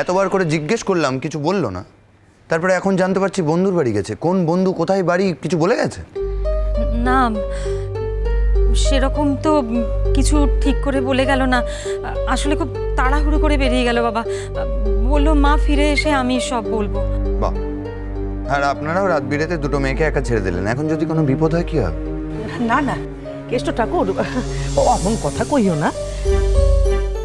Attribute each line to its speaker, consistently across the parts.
Speaker 1: এতবার করে জিজ্ঞেস করলাম কিছু বলল না। তারপরে এখন জানতে পারছি বন্ধুর বাড়ি গেছে। কোন বন্ধু কোথায় বাড়ি কিছু বলে গেছে?
Speaker 2: না সেরকম তো কিছু ঠিক করে বলে গেল না। আসলে খুব তাড়াহুড়ো করে বেরিয়ে গেল বাবা। বলল মা ফিরে এসে আমি সব বলব।
Speaker 1: বাহ। আর আপনারাও রাত বিরেতে দুটো মেয়েকে একা ছেড়ে দিলেন। এখন যদি কোনো বিপদ হয় কি হবে?
Speaker 3: না না কেষ্ট ঠাকুর ও অমন কথা কইও না।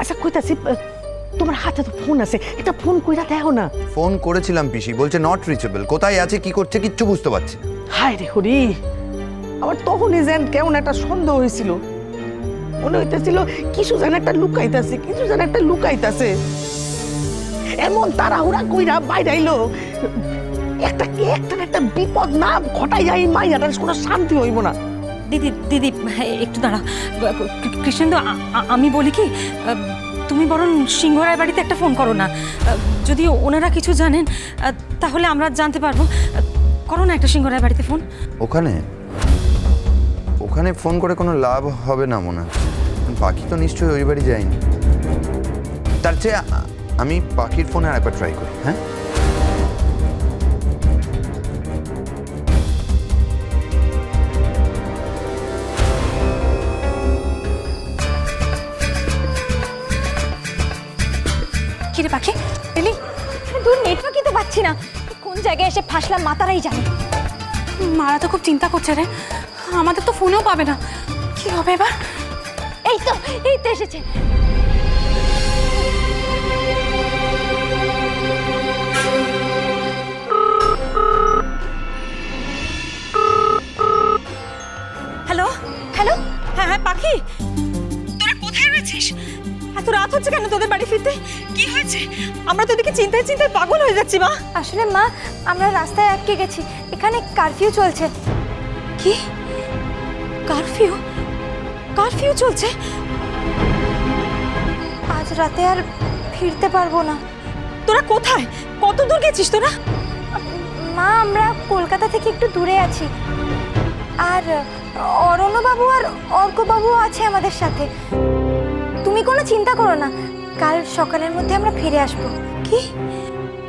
Speaker 3: আচ্ছা কইতাছি তোমার হাতে তো ফোন আছে একটা ফোন কইরা দেখো না।
Speaker 1: ফোন করেছিলাম পিসি বলছে নট রিচেবল কোথায় আছে কি করছে কিচ্ছু বুঝতে পারছি না।
Speaker 3: হায় রে হরি আমার তখনই যেন কেমন একটা সন্দেহ হয়েছিল। মনে হইতেছিল কিছু যেন একটা লুকাইতাছে কিছু যেন একটা লুকাইতাছে। এমন তাড়াহুড়া কইরা বাইরাইলো একটা কি একটা একটা বিপদ না ঘটাই যায় মাইয়াটার কোনো শান্তি হইব না।
Speaker 2: দিদি দিদি একটু দাঁড়া কৃষ্ণেন্দু আ- আমি বলি কি তুমি বরং সিংহরায় বাড়িতে একটা ফোন করো না। যদি ওনারা কিছু জানেন তাহলে আমরা জানতে পারব। করো না একটা সিংহরায় বাড়িতে ফোন।
Speaker 1: ওখানে? ওখানে ফোন করে কোনো লাভ হবে না মনে পাখি তো নিশ্চয়ই ওই বাড়ি যায়নি। তার চেয়ে আমি পাখির ফোনে আর একবার ট্রাই করি হ্যাঁ?
Speaker 4: কিরে পাখি? এলি দূর নেটওয়ার্কই তো পাচ্ছি না। কোন জায়গায় এসে ফাঁসলাম মাতারাই জানে।
Speaker 5: মারা তো খুব চিন্তা করছে রে। আমাদের তো ফোনেও পাবে না। কি হবে এবার?
Speaker 4: এই তো এই তো এসেছে।
Speaker 2: হ্যালো
Speaker 4: হ্যালো
Speaker 2: হ্যাঁ হ্যাঁ পাখি। তোরা কোথায় রয়েছিস? এত রাত হচ্ছে কেন তোদের বাড়ি হয়েছে আমরা তো এদিকে চিন্তায় চিন্তায় পাগল হয়ে যাচ্ছি মা।
Speaker 4: আসলে মা আমরা রাস্তায় আটকে গেছি। এখানে কারফিউ চলছে।
Speaker 2: কি? কারফিউ? কারফিউ চলছে?
Speaker 4: আজ রাতে আর ফিরতে পারব না।
Speaker 2: তোরা কোথায়? কত দূর গেছিস তোরা?
Speaker 4: মা আমরা কলকাতা থেকে একটু দূরে আছি। আর অরণ্যবাবু আর অর্কবাবু আছে আমাদের সাথে। তুমি কোনো চিন্তা করো না। কাল সকালের মধ্যে আমরা ফিরে আসব।
Speaker 2: কি?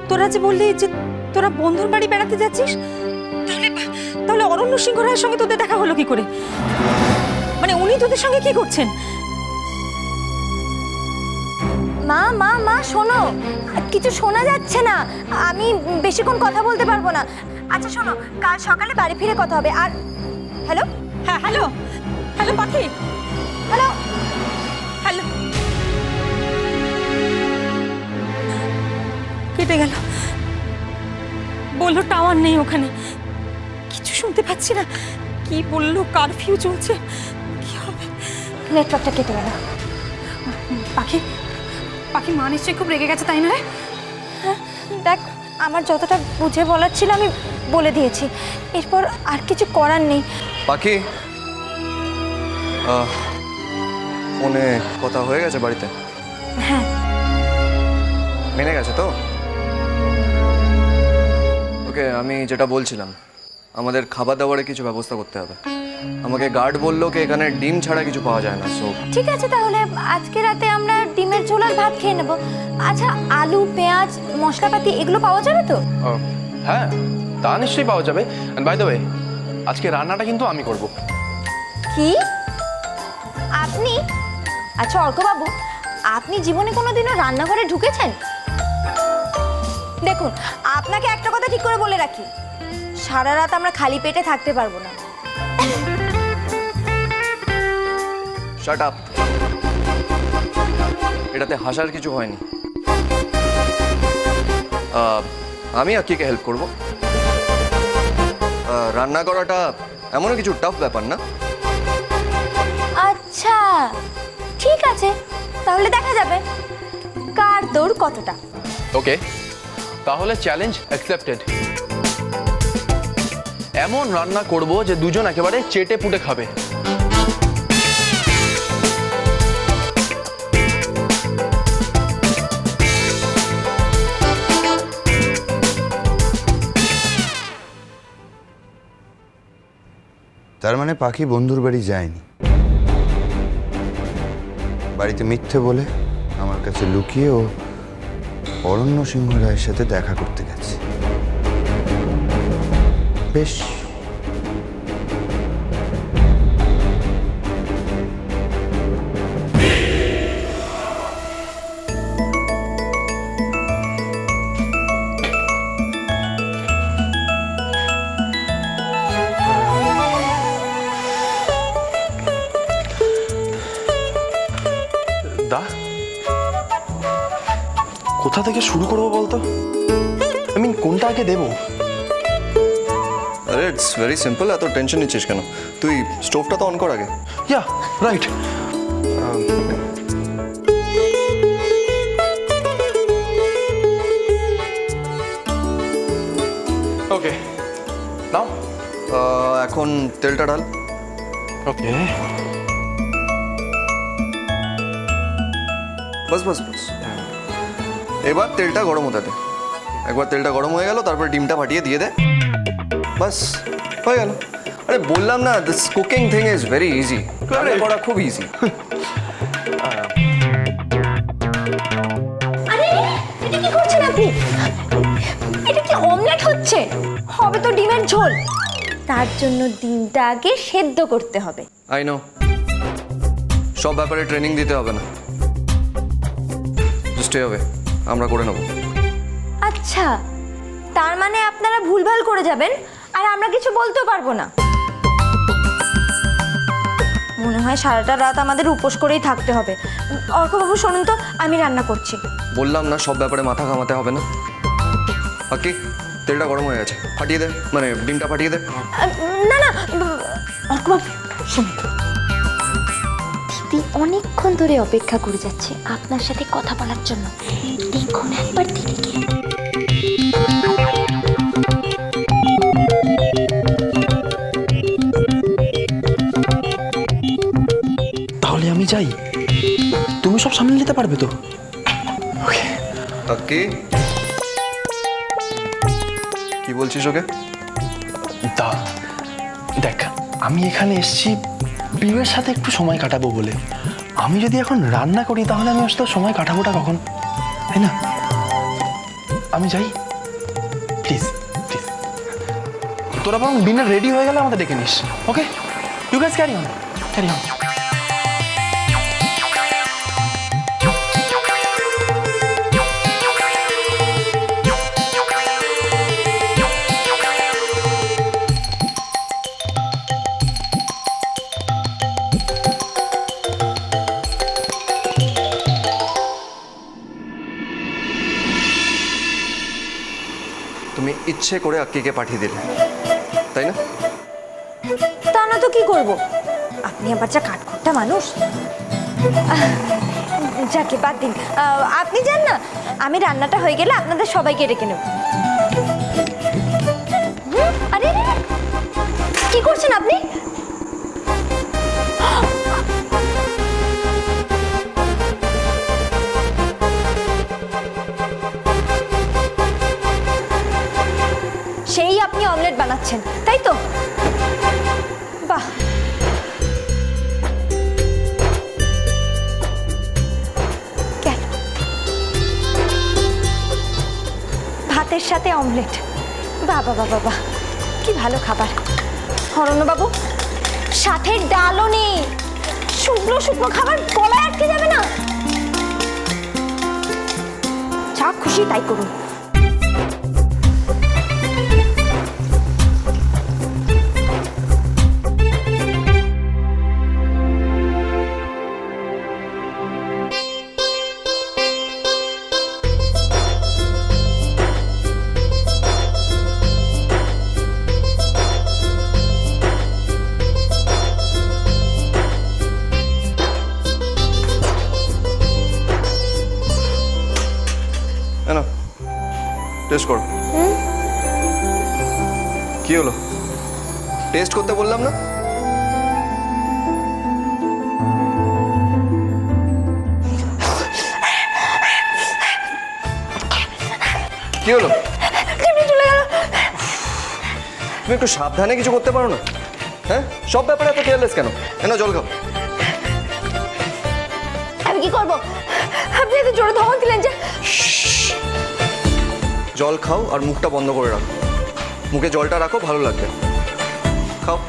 Speaker 2: তোরা যে বললি যে তোরা বন্ধুর বাড়ি বেড়াতে যাচ্ছিস? তাহলে তাহলে অরণ্য সিংহ রায়ের সঙ্গে তোদের দেখা হলো কি করে? মানে উনি তোদের সঙ্গে কি করছেন?
Speaker 4: মা মা মা শোনো। কিছু শোনা যাচ্ছে না। আমি বেশিক্ষণ কথা বলতে পারব না। আচ্ছা শোনো। কাল সকালে বাড়ি ফিরে কথা হবে। আর হ্যালো?
Speaker 2: হ্যাঁ হ্যালো। হ্যালো পাখি। কেটে গেল। বলল টাওয়ার নেই ওখানে। কিছু শুনতে পাচ্ছি না। কি বলল কারফিউ চলছে? কি হবে?
Speaker 4: নেটওয়ার্কটা কেটে গেল।
Speaker 5: পাখি পাখি মা নিশ্চয়ই খুব রেগে গেছে তাই না রে?
Speaker 4: দেখ আমার যতটা বুঝে বলার ছিল আমি বলে দিয়েছি। এরপর আর কিছু করার নেই।
Speaker 6: পাখি ফোনে কথা হয়ে গেছে বাড়িতে?
Speaker 4: হ্যাঁ।
Speaker 6: মেনে গেছে তো? ওকে আমি যেটা বলছিলাম আমাদের খাবার দাবারে কিছু ব্যবস্থা করতে হবে। আমাকে গার্ড বলল কি এখানে ডিম ছাড়া কিছু পাওয়া যায় না সো
Speaker 4: ঠিক আছে তাহলে আজকে রাতে আমরা ডিমের ঝোল আর ভাত খেয়ে নেব। আচ্ছা আলু পেঁয়াজ মশলাপাতি এগুলো পাওয়া যাবে তো?
Speaker 7: হ্যাঁ তা নিশ্চয়ই পাওয়া যাবে। বাই দ্য ওয়ে আজকে রান্নাটা কিন্তু আমি করব।
Speaker 4: কি? আপনি? আচ্ছা অর্কবাবু আপনি জীবনে কোনোদিনও রান্নাঘরে ঢুকেছেন? দেখুন আপনাকে একটা কথা ঠিক করে বলে রাখি সারা রাত আমরা খালি পেটে থাকতে পারব না।
Speaker 6: শাট আপ এটাতে হাসার কিছু হয়নি। আমি আকিকে হেল্প করব? রান্না করাটা এমনও কিছু টাফ ব্যাপার না।
Speaker 4: আচ্ছা ঠিক আছে তাহলে দেখা যাবে। কার দৌড় কতটা?
Speaker 7: ওকে তাহলে চ্যালেঞ্জ অ্যাকসেপ্টেড এমন রান্না করব যে দুজন একেবারে চেটে পুটে খাবে।
Speaker 1: তার মানে পাখি বন্ধুর বাড়ি যায়নি। বাড়িতে মিথ্যে বলে আমার কাছে লুকিয়ে ও অরণ্য সিংহ রায়ের সাথে দেখা করতে গেছে। বেশ।
Speaker 7: দা? কোথা থেকে শুরু করব বলতো? আই মিন কোনটা আগে দেবো?
Speaker 6: আরে ইটস ভেরি সিম্পল এত টেনশন নিচ্ছিস কেন? তুই স্টোভটা তো অন কর আগে।
Speaker 7: ইয়া রাইট ওকে নাও
Speaker 6: এখন তেলটা ঢাল।
Speaker 7: ওকে
Speaker 6: বাস বাস বাস। এবার তেলটা গরম হতে দে। একবার তেলটা গরম হয়ে গেল তারপর ডিমটা ফাটিয়ে দিয়ে দে। বাস হয়ে গেল। আরে বললাম না this cooking thing is very easy রান্না করা খুব ইজি
Speaker 4: আরে এটা কি করছেন আপনি? এটা কি অমলেট হচ্ছে? হবে তো ডিমের ঝোল। তার জন্য ডিমটা আগে সেদ্ধ করতে হবে।
Speaker 6: আই নো সব ব্যাপারে ট্রেনিং দিতে হবে না। স্টে হবে আমরা করে নেব।
Speaker 4: আচ্ছা তার মানে আপনারা ভুলভাল করে যাবেন আর আমরা কিছু বলতেও পারব না। মনে হয় সারাটা রাত আমাদের উপোস করেই থাকতে হবে। অর্কবাবু শুনুন তো আমি রান্না করছি।
Speaker 6: বললাম না সব ব্যাপারে মাথা ঘামাতে হবে না। ওকে তেলটা গরম হয়ে গেছে। ফাটিয়ে দে মানে ডিমটা ফাটিয়ে দে।
Speaker 4: না না অর্কবাবু শুনুন। দিদি অনেকক্ষণ ধরে অপেক্ষা করে যাচ্ছে আপনার সাথে কথা বলার জন্য। দেখুন একবার দিদিকে
Speaker 7: তাহলে আমি যাই। তুমি সব সামলে নিতে পারবে তো?
Speaker 6: ওকে। কি? বলছিস ওকে?
Speaker 7: দা দেখ আমি এখানে এসেছি বিবের সাথে একটু সময় কাটাবো বলে। আমি যদি এখন রান্না করি, তাহলে আমি ওর সময় কাটাবোটা কখন? তাই না? আমি যাই। প্লিজ প্লিজ তোরা বরং ডিনার রেডি হয়ে গেলে আমাদের ডেকে নিস। Okay you guys carry on carry on
Speaker 6: ইচ্ছে করে আক্কিকে পাঠিয়ে দিলে। তাই না?
Speaker 4: তা না তো কি করব? আপনি আবার যা কাঠখোট্টা মানুষ। যাকে বাদ দিন। আপনি যান না। আমি রান্নাটা হয়ে গেলে আপনাদের সবাইকে ডেকে নেব। আরে, কি করছেন আপনি? সাথে অমলেট। বাবা বাবা বাবা, কি ভালো খাবার। হরণ্যবাবু সাথে ডালও নেই। শুকনো শুকনো খাবার গলায় আটকে যাবে না। যা খুশি তাই করুন।
Speaker 6: টেস্ট করো। কি হলো? টেস্ট করতে বললাম না? কি হলো? তুমি একটু সাবধানে কিছু করতে পারো না। হ্যাঁ? সব ব্যাপারে এত কেয়ারলেস কেন? কেন জল খাও।
Speaker 4: আমি কি করব? আপনি এত জোরে ধমক দিলেন যে
Speaker 6: জল খাও আর মুখটা বন্ধ করে রাখো। মুখে জলটা রাখো, ভালো লাগবে। খাও।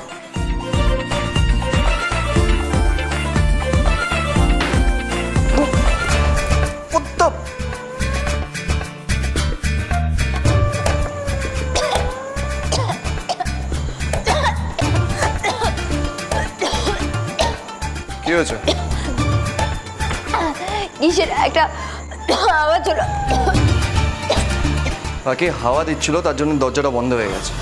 Speaker 6: কি হয়েছে?
Speaker 4: কিসের একটা আওয়াজ
Speaker 6: বাকি হাওয়া দিচ্ছিল, তার জন্য দরজাটা বন্ধ হয়ে গেছে।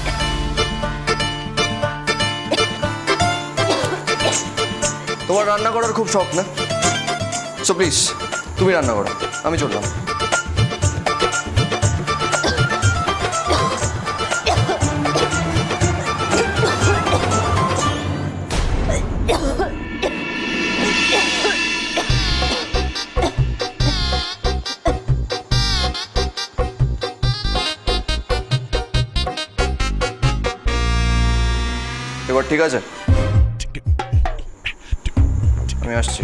Speaker 6: তোমার রান্না করার খুব শখ না? সো প্লিজ তুমি রান্না করো, আমি চললাম। ঠিক আছে আমি আসছি